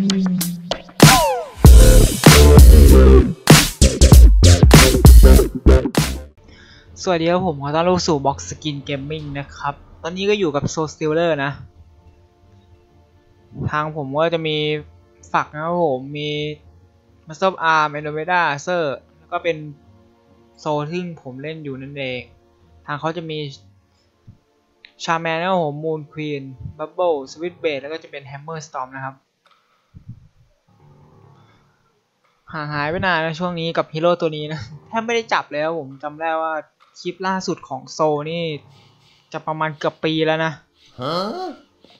สวัสดีครับผมขอต้อนรับสู่ Box Skin Gaming นะครับ ตอนนี้ก็อยู่กับ Soul Stealer นะ ทางผมก็จะมีฝักนะครับผมมี Master of Arm Andromeda Cer แล้วก็เป็นโซลที่ผมเล่นอยู่นั่นเอง ทางเขาจะมี Charman นะครับผม Moon Queen Bubble Sweet b a d แล้วก็จะเป็น Hammer Storm นะครับ ห่างหายไปนานนะช่วงนี้กับฮีโร่ตัวนี้นะแทบไม่ได้จับแล้วผมจำได้ว่าคลิปล่าสุดของโซนี่ จะประมาณเกือบปีแล้วนะ Huh?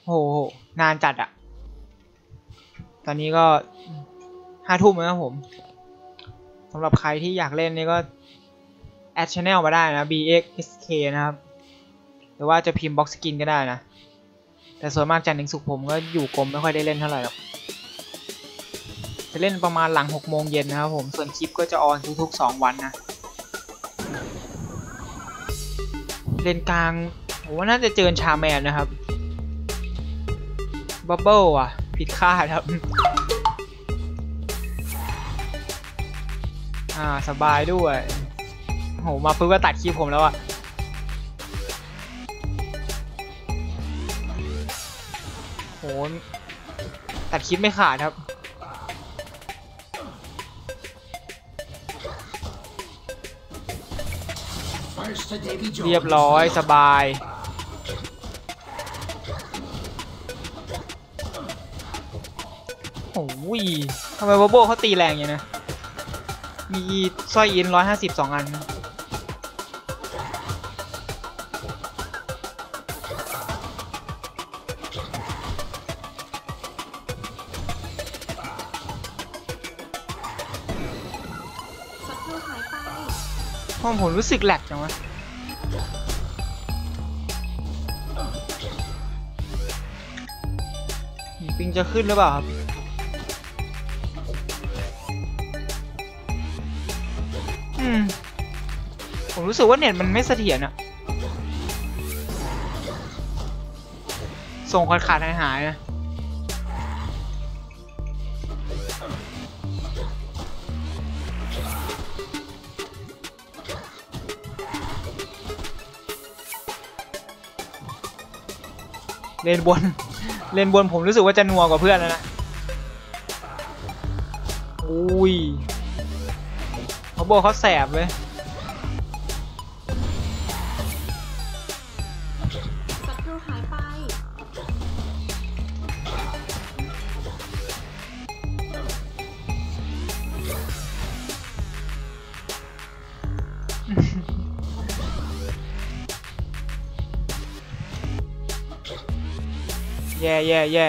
โอ้โห นานจัดอะตอนนี้ก็ห้าทุ่มแล้วครับผมสำหรับใครที่อยากเล่นนี่ก็ แอดช n แนลมาได้นะ bxsk นะครับ หรือว่าจะพิมพ์บ็อกสกินก็ได้นะ แต่ส่วนมากจันทร์ถึงศุกร์ผมก็อยู่กรมไม่ค่อยได้เล่นเท่าไหร่หรอก จะเล่นประมาณหลัง6โมงเย็นนะครับผมส่วนคลิปก็จะออนทุกๆ 2 วันนะเลนกลางผมว่าน่าจะเจอชาแมนนะครับบับเบิลอะ ผิดคาดครับ อ่า สบายด้วยโหมาปุ๊บก็ตัดคลิปผมแล้วอะโหตัดคลิปไม่ขาดครับ เรียบร้อยสบาย โอ้ยทำไมบอโบเขาตีแรงอย่างนี้นะ มีสร้อยอินร้อยห้าสิบสองอัน ห้องผมรู้สึกแหลกจังวะปิงจะขึ้นหรือเปล่าครับอืมผมรู้สึกว่าเน็ตมันไม่เสถียรอะส่งขาดขาดหายหายๆนะ เลนบนเลนบนผมรู้สึกว่าจะนัวกว่าเพื่อนแล้วนะอุ้ยเขาบอกเขาแสบเลย แย่แย่แย่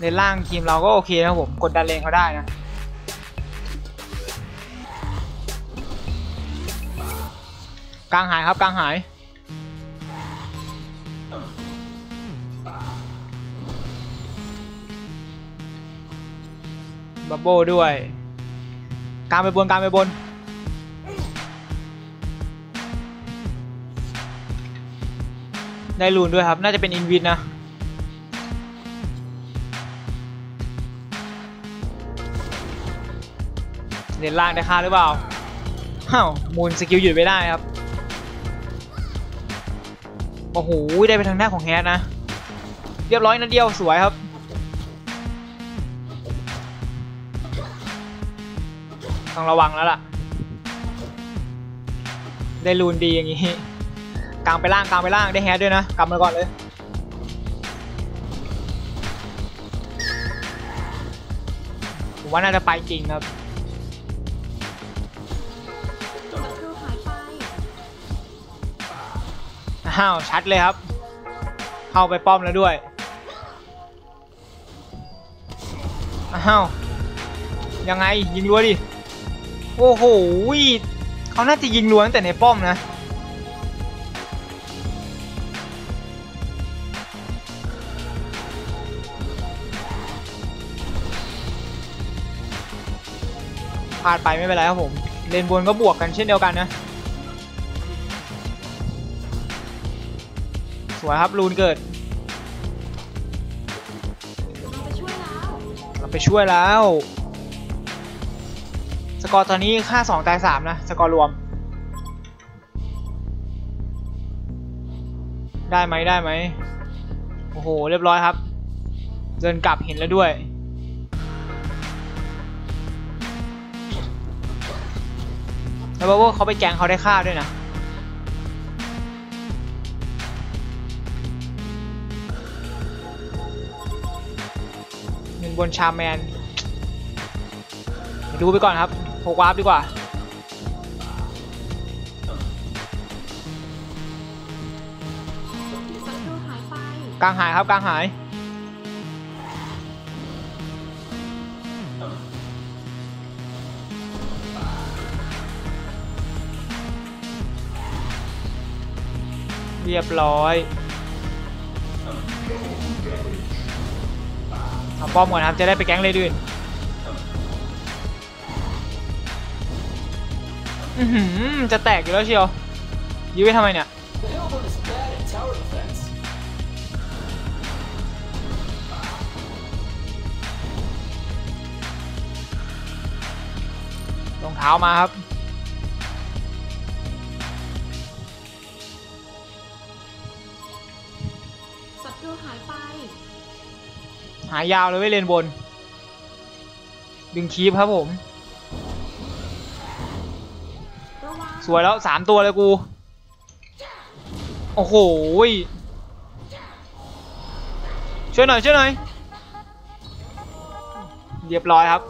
ในล่างทีมเราก็โอเคนะผมกดดันเลนเขาได้นะกลางหายครับกลางหายบับโบด้วยกลางไปบนกลางไปบนได้ลูนด้วยครับ น่าจะเป็นอินวินนะ เลนล่างได้ค่าหรือเปล่าฮ้าวมูลสกิลหยุดไม่ได้ครับ โอ้โห ได้ไปทางหน้าของแฮทนะ เรียบร้อยนัดเดียวสวยครับ ต้องระวังแล้วล่ะ ได้ลูนดีอย่างนี้กลางไปล่างกลางไปล่างได้แฮดด้วยนะกลับมาก่อนเลยผมว่าน่าจะไปจริงครับ อ้าวชัดเลยครับ เข้าไปป้อมแล้วด้วยอ้าวยังไงยิงรัวดิโอ้โหเขาน่าจะยิงรัวตั้งแต่ในป้อมนะพลาดไปไม่เป็นไรครับผมเลนบนก็บวกกันเช่นเดียวกันนะ วยครับรูนเกิดกำลังจะช่วยแล้วไปช่วยแล้ว สกอร์ตอนนี้ค่า 2 ตาย 3 นะ สกอร์รวม ได้ไหมได้ไหมโอ้โห เรียบร้อยครับ เดินกลับเห็นแล้วด้วยแล้วบอกว่าเขาไปแกงเขาได้ค่าด้วยนะ บนชาแมน ดูไปก่อนครับโฟกวาร์ปดีกว่า กลางหายครับกลางหาย เรียบร้อย เอาป้อมก่อนครับจะได้ไปแก๊งเลยดืนอือหือจะแตกอยู่แล้วเชียวยื้อไปทำไมเนี่ยรองเท้ามาครับ หายาวเลยไว้ยเลนบน ดึงคีบครับผมระวังสวยแล้วสามตัวเลยกู โอ้โหยช่วยหน่อยช่วยหน่อยเรียบร้อยครับ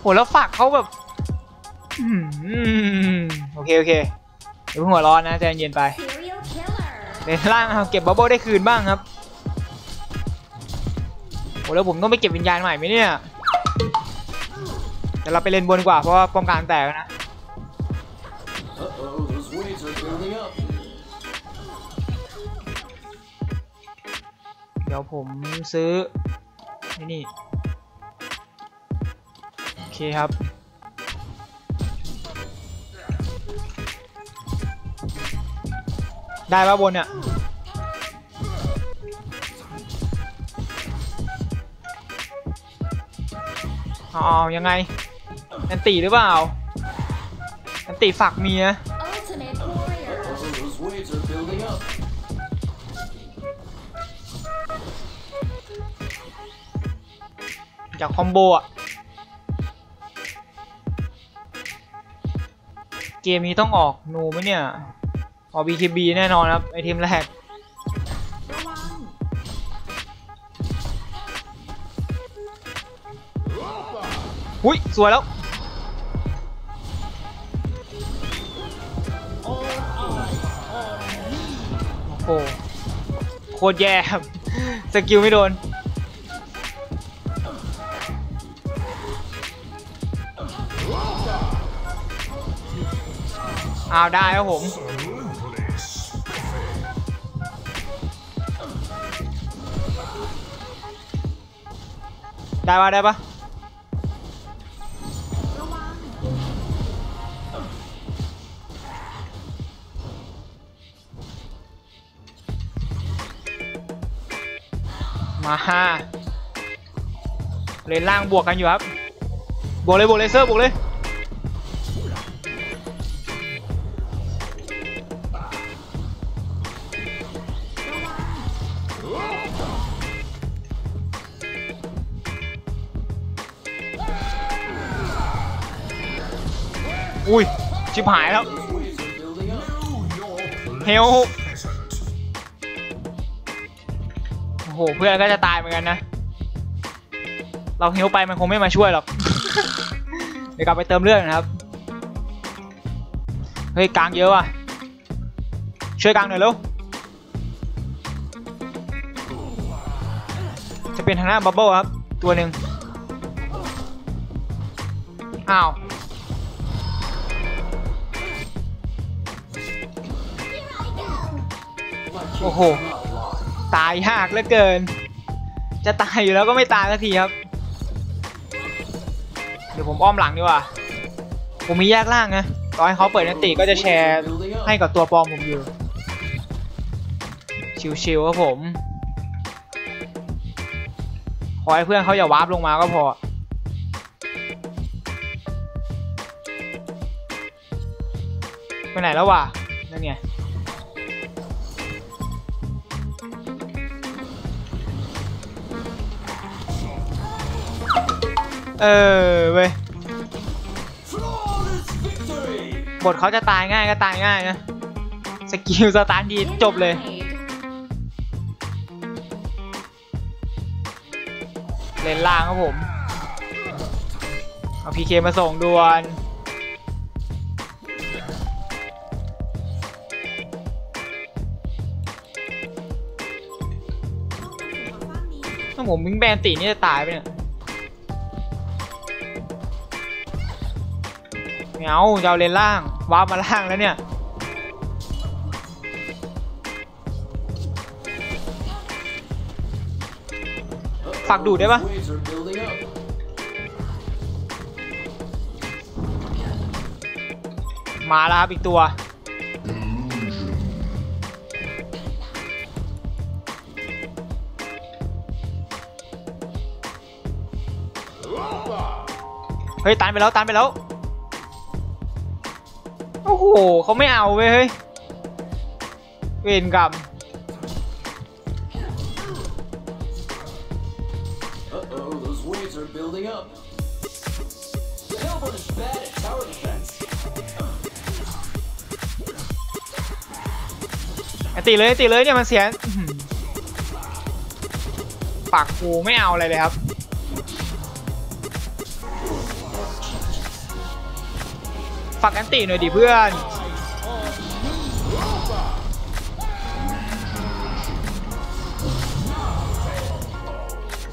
โหแล้วฝักเขาแบบอื้อหือโอเค โอเคเดี๋ยวเพิ่งหัวร้อนนะใจเย็นๆไป Serial Killer เลนล่างครับเก็บบับเบิ้ลได้คืนบ้างครับโห แล้วผมต้องไปเก็บวิญญาณใหม่ไหมเนี่ยเดี๋ยวเราไปเลนบนกว่าเพราะว่าป้องกันแตกนะเดี๋ยวผมซื้อไอ้นี่โอเคครับได้ปะบนเนี่ย เอาเอายังไงแอนตีหรือเปล่าแอนตีฝักเมีย Ultimate Warrior Uh-oh, those waves are building up. จากคอมโบอะ เกมนี้ต้องออกนูไหมเนี่ย ออก BKB แน่นอนครับ ไอเทมแรก อุ้ยสวยแล้วโอ้โหโคตรแย่ครับสกิลไม่โดนอ้าวได้ครับผมได้ปะได้ปะ มาฮะเลนล่างบวกกันอยู่ครับ บวกเลยบวกเลเซอร์บวกเลยอุ้ยชิบหายแล้ว Those waves are building up. เฮล หเพื่อนก็จะตายเหมือนกันนะ เราเฮลไปมันคงไม่มาช่วยหรอก เดี๋ยวกลับไปเติมเลือดนะครับ เฮ้ยกลางเยอะว่ะ ช่วยกลางหน่อยเร็ว จะเป็นทางหน้าบับเบิ้ลครับ ตัวหนึ่งอ้าวโอ้โห ตายยากเหลือเกิน จะตายอยู่แล้วก็ไม่ตายสักทีครับ เดี๋ยวผมอ้อมหลังดีกว่า ผมมีแยกล่างนะตอนให้เขาเปิดนันติก็จะแชร์ให้กับตัวปลอมผมอยู่ ชิวๆครับผม ขอให้เพื่อนเขาอย่าวาร์ปลงมาก็พอไปไหนแล้ววะนั่นไง เออเว้ย Flawless victory! บทเขาจะตายง่ายก็ตายง่ายนะสกิลสตาร์ทดีจบเลย Denied. เลนล่างครับผม เอาพีเคมาส่งด่วนถ้าผมวิงแบนตีนี่จะตายไปเนี่ย เอาจะเอาเลนล่างวาร์ปมาล่างแล้วเนี่ยฝากดูดได้ปะมาแล้วครับอีกตัวเฮ้ยตันไปแล้วตันไปแล้ว โอ้โหเขาไม่เอาเว้ยเฮ้ยเวรกรรม Uh-oh, those waves are building up. The Hellborn is bad at tower defense. ไอ้ตีเลยไอ้ตีเลยเนี่ยมันเสียอื้อหือปากกูไม่เอาอะไรเลยครับ ฝากกันตีหน่อยดิเพื่อน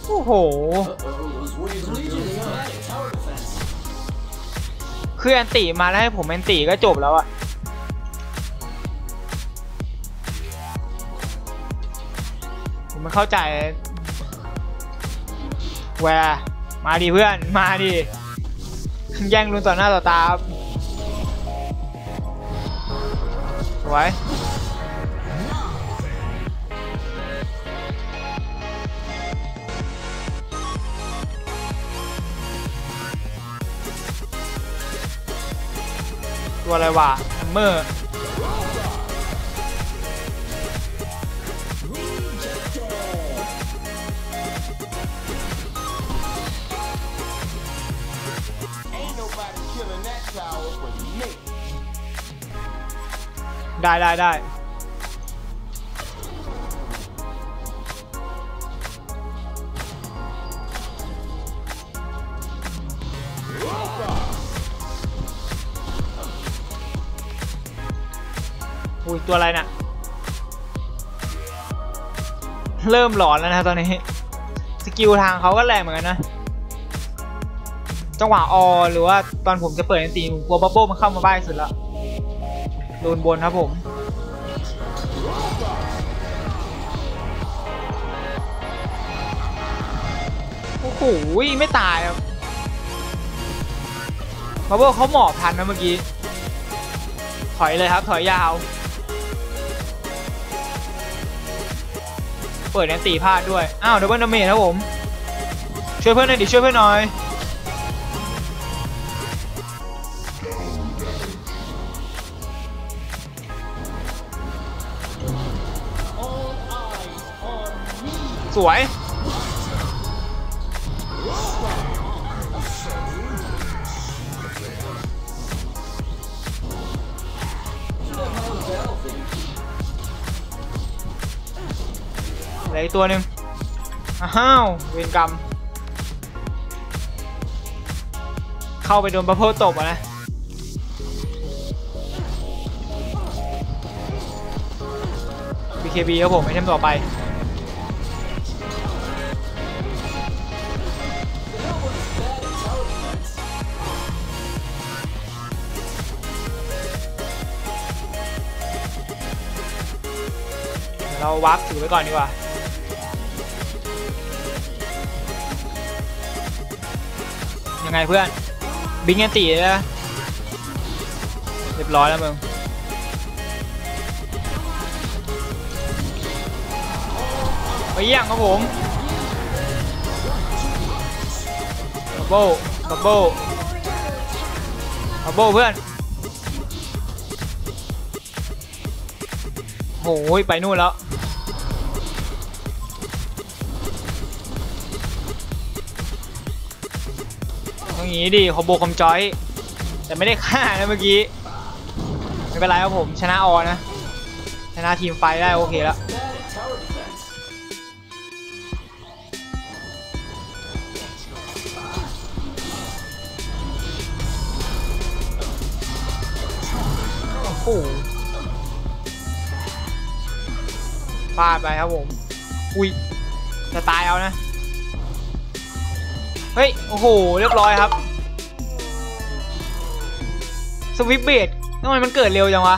โอ้โห คือแอนตีมาแล้วให้ผมแอนตีก็จบแล้วอะผมไม่เข้าใจแวมาดิเพื่อน มาดิ แย่งลุนต่อหน้าต่อตา ไว้ตัวอะไรวะแฮมเมอร์ ได้ได้ได้อุ้ยตัวอะไรน่ะ เริ่มหลอนแล้วนะตอนนี้ สกิลทางเขาก็แรงเหมือนกันนะ จังหวะออหรือว่าตอนผมจะเปิดอันตีผมกลัวบับเบิ้ลมันเข้ามาบ้ายสุดแล้ว โดนบนครับผมโอ้โหไม่ตายครับบับเบิ้ลเขาหมอบทันนะเมื่อกี้ ถอยเลยครับ ถอยยาว เปิดแอนตีพลาดด้วย อ้าวดับเบิลดาเมจครับผม ช่วยเพื่อนหน่อยดิ ช่วยเพื่อนหน่อย วย เหลืออีกตัวหนึ่งอ้าว เวรกรรม เข้าไปโดนบัฟเฟิลตบอะนะ BKB ครับผมไอเทมต่อไป วาร์ปถือไว้ก่อนดีกว่า ยังไงเพื่อน บิงแอนตีเลยนะเรียบร้อยแล้วมึงไปเยี่ยงครับผมบเบิลบับเบิลบับเบิลเพื่อนโอ้ยไปนู่นแล้ว งนี้ดิคอมโบคอมจอย แต่ไม่ได้ฆ่านะเมื่อกี้ ไม่เป็นไรครับผม ชนะออนะ ชนะทีมไฟได้โอเคแล้ว Bad at tower defense. โอ้โหพลาดไปครับผม อุ้ยจะตายเอานะ ฮ้ย โอ้โห เรียบร้อยครับ สวิปเบดทำไมมันเกิดเร็วจังวะ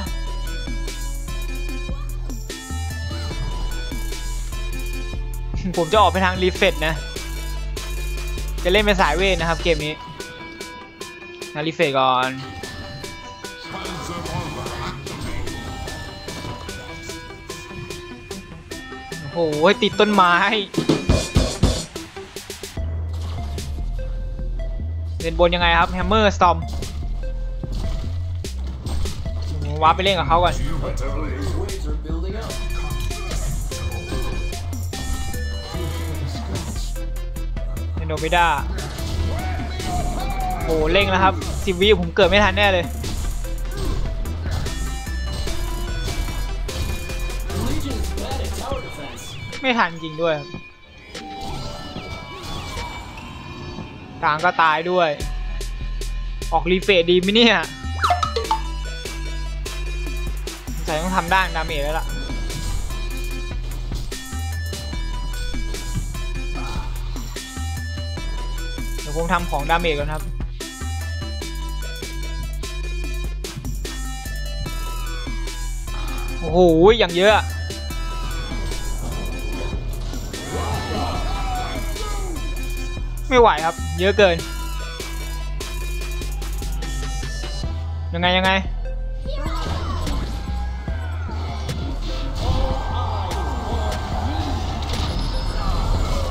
ผมจะออกไปทางรีเฟตนะ จะเล่นเป็นสายเวทนะครับเกมนี้นะรีเฟตก่อนโอ้โหติดต้นไม้ เล่นบนยังไงครับแฮมเมอร์สตอมว้าร์ปไปเล่นกับเขาก่อน Those waves are building up. เนโนมิด้าโอ้เร่งแล้วครับสิบวิผมเกิดไม่ทันแน่เลยไม่ทันจริงด้วย กลางก็ตายด้วย ออกรีเฟดดีไหมเนี่ยสงสัยต้องทำด้านดาเมจแล้วล่ะเดี๋ยวผมทำของดาเมจก่อนครับโอ้โห อย่างเยอะ ไม่ไหวครับ เยอะเกิน ยังไงยังไง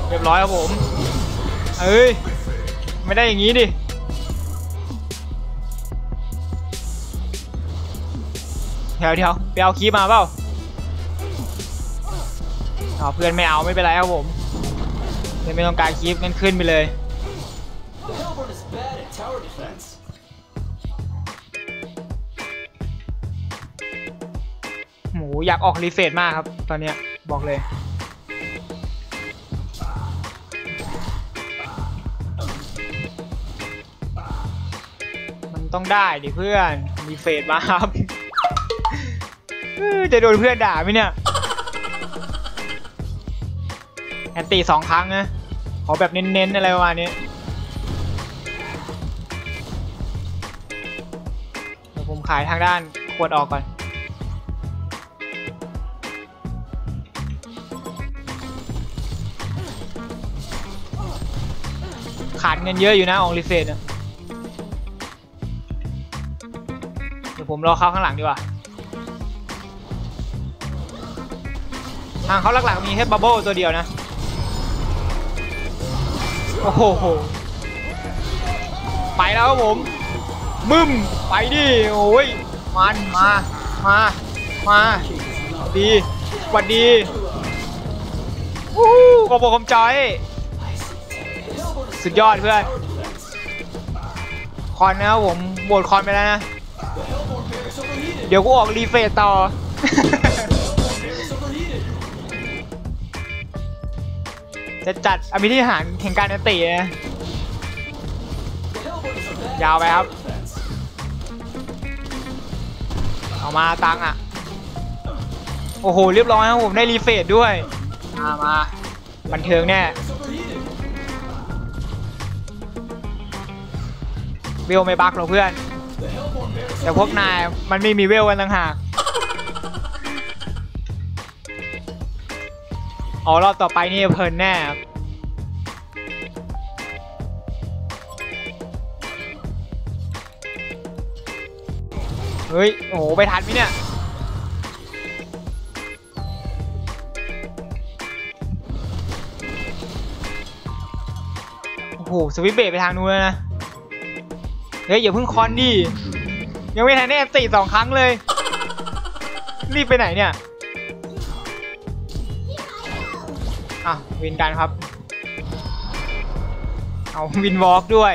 เรียบร้อยครับผมเอ้ย ไม่ได้อย่างนี้ดิเดี๋ยวเดี๋ยวไปเอาคีบมาเปล่าอ๋อเพื่อนไม่เอาไม่เป็นไรครับผมเพื่อนไม่ต้องการคีบงั้นขึ้นไปเลย อยากออกรีเฟรชมากครับ ตอนเนี้ยบอกเลย มันต้องได้ดิเพื่อนรีเฟรชมาครับจะโดนเพื่อนด่าไหมเนี่ยแอนตีสองครั้งนะขอแบบเน้นๆอะไรประมาณนี้เดี๋ยวผมขายทางด้านขวดออกก่อน ขาดเงินเยอะอยู่นะอองรีเฟนเดี๋ยวผมรอเขาข้างหลังดีกว่า ทางเขาหลักๆมีแค่บับเบิลตัวเดียวนะ โอ้โห ไปแล้วครับผม มึม ไปดิ โอ้ย มัน มา มา มาดีหวัดดีวู้ฮู้ขอบคุณคำใจ สุดยอดเพื่อน คอนนะครับผมโหวตคอนไปแล้วนะ เดี๋ยวกูออกรีเฟรต่อ จะจัดอภิธิหารแห่งการอันตินะยาวไปครับ เอามาตังอะ โอ้โห เรียบร้อยครับผมได้รีเฟรด้วย มามาบันเทิงแน่ เวลไม่บักหรอกเพื่อน แต่พวกนายมันไม่มีเวลกันต่างหากอ๋อรอบต่อไปนี่เพลินแน่เฮ้ย โอ้โห ไปทันไหมเนี่ย โอ้โห สวิตเบรไปทางนู้นแล้วนะ เฮ้ยอย่าเพิ่งคอนดิยังไม่ทันได้ตีสองครั้งเลย รีบไปไหนเนี่ยอะวินกันครับ เอาวินวอล์กด้วย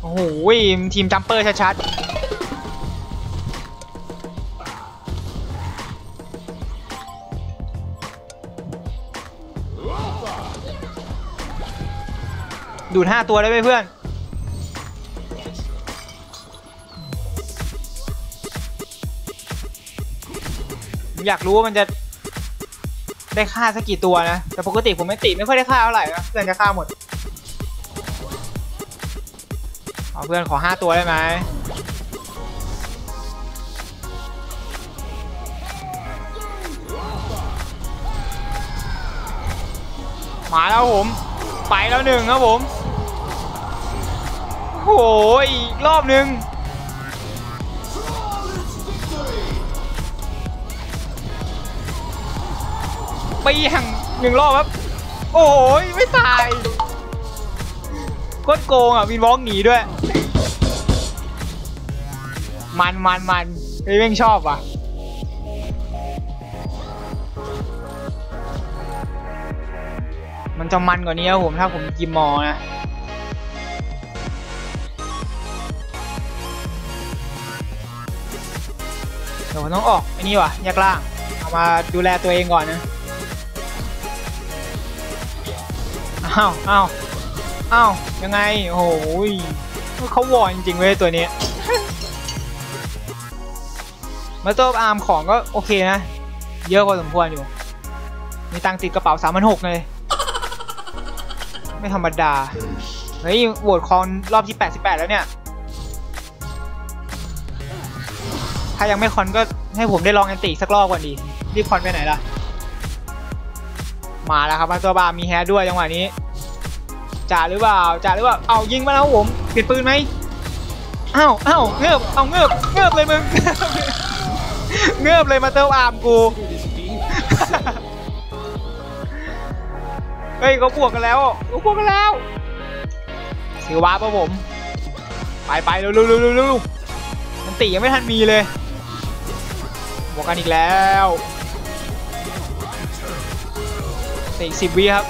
โอ้โหทีมจัมเปอร์ชัดๆ ดูดห้าตัวได้ไหมเพื่อน อยากรู้ว่ามันจะได้ค่าสักกี่ตัวนะ แต่ปกติผมไม่ติไม่ค่อยได้ค่าเท่าไหร่นะ เพื่อนจะค่าหมดเอาเพื่อนขอห้าตัวได้ไหมมาแล้วผม ไปแล้วหนึ่งครับผม โอ้ยอีกรอบหนึ่งไปอย่างหนึ่งรอบครับ โอ้ยไม่ตายโคตรโกงอะวินวอล์กหนีด้วย มันมันมันเฮ้ยแม่งชอบว่ะมันจะมันกว่านี้ครับผมถ้าผมกิมมอนะ ดี๋ยวผมต้องออกไอ้นี่วะแยกล่าง เอามาดูแลตัวเองก่อนนะอ้าวอ้าวอ้าวยังไง โอ้โหยเขาวอนจริงๆเว้ยตัวนี้มาเตออาร์มของก็โอเคนะ เยอะพอสมควรอยู่ มีตังติดกระเป๋าสามพันหกเลย ไม่ธรรมดา เฮ้ยโหวตคอนรอบที่88แล้วเนี่ย ถ้ายังไม่คอนก็ให้ผมได้ลองแอนติสักรอบก่อนดี รีบคอนไปไหนล่ะ มาแล้วครับมาตัวบามีแฮด้วยจังหวะนี้จ่าหรือเปล่าจ่าหรือเปล่าเอายิงมาแล้วผมเปลี่ยนปืนไหมอ้าวอ้าวเงือบเอาเงือบเงือบเลยมึงเงือบเลยมาเติมอาร์มกูเฮ้ยเขาบวกกันแล้วเขาบวกกันแล้วสิวะป่ะผม ไปไปเร็วเร็วเร็วเร็วเร็วมันตียังไม่ทันมีเลย บวกกันอีกแล้วตีสิบวิครับ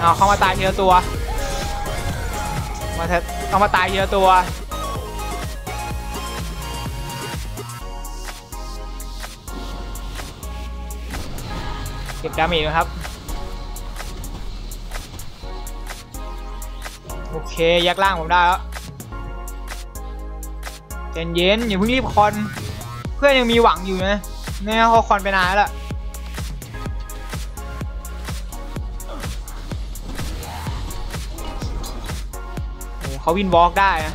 เอาเข้ามาตายทีละตัวมาเถอะเอามาตายทีละตัวเก็บดาเมจนะครับโอเคยักล่างผมได้แล้วใจเย็นอย่าเพิ่งรีบคอน พื่อนยังมีหวังอยู่นะนี่เขาคอนไปนานแล้วล่ะโอ้เขาวินวอล์กได้นะ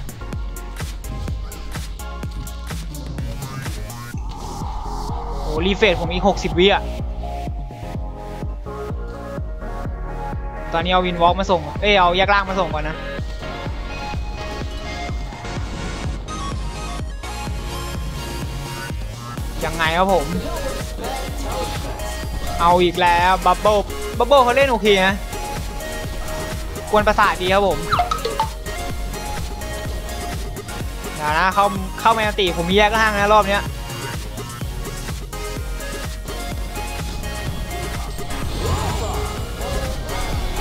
โอ้รีเฟรชผมอีก 60 วิอะ ตอนนี้เอาวินวอล์กมาส่ง เอ้ยเอาแยกล่างมาส่งก่อนนะ ยังไงครับผม เอาอีกแล้วบับเบิลบับเบิลเขาเล่นโอเคนะกวนประสาทดีครับผมเดี๋ยวนะเข้าเข้าแมนติผมมีแยกล่างนะรอบเนี้ย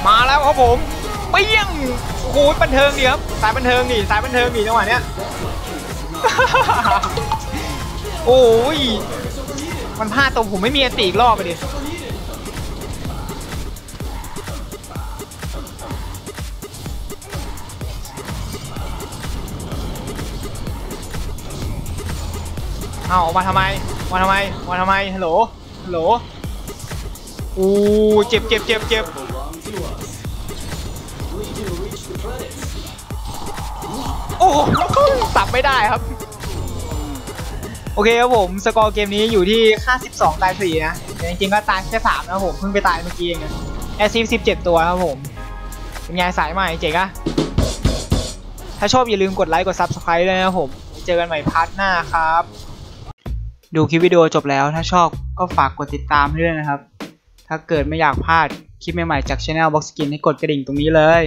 มาแล้วครับผมเปี้ยงโอ้โหบันเทิงดีครับสายบันเทิงดิสายบันเทิงดิจังหวะเนี้ย โอ้ย มันพลาดตรงผมไม่มีอตีอีกรอบไปดิเอาออกมาทำไมมาทำไมมาทำไมฮัลโหลฮัลโหลอู้เจ็บเจ็บเจ็บเจ็บ belong to us. We can reach the credits. โอ้โหสับไม่ได้ครับ โอเคครับผมสกอร์เกมนี้อยู่ที่ค่า 12 ตาย 4 นะแต่จริงๆก็ตายแค่3นะผมเพิ่งไปตายเมื่อกี้เองแอซิฟ17 ตัวครับผมเป็นไงสายใหม่เจ๋งอะถ้าชอบอย่าลืมกดไลค์กด Subscribe ด้วยนะผม เจอกันใหม่พาร์ทหน้าครับ ดูคลิปวิดีโอจบแล้วถ้าชอบก็ฝากกดติดตามให้ด้วยนะครับ ถ้าเกิดไม่อยากพลาดคลิปใหม่ๆจาก Channel Box Skin ให้กดกระดิ่งตรงนี้เลย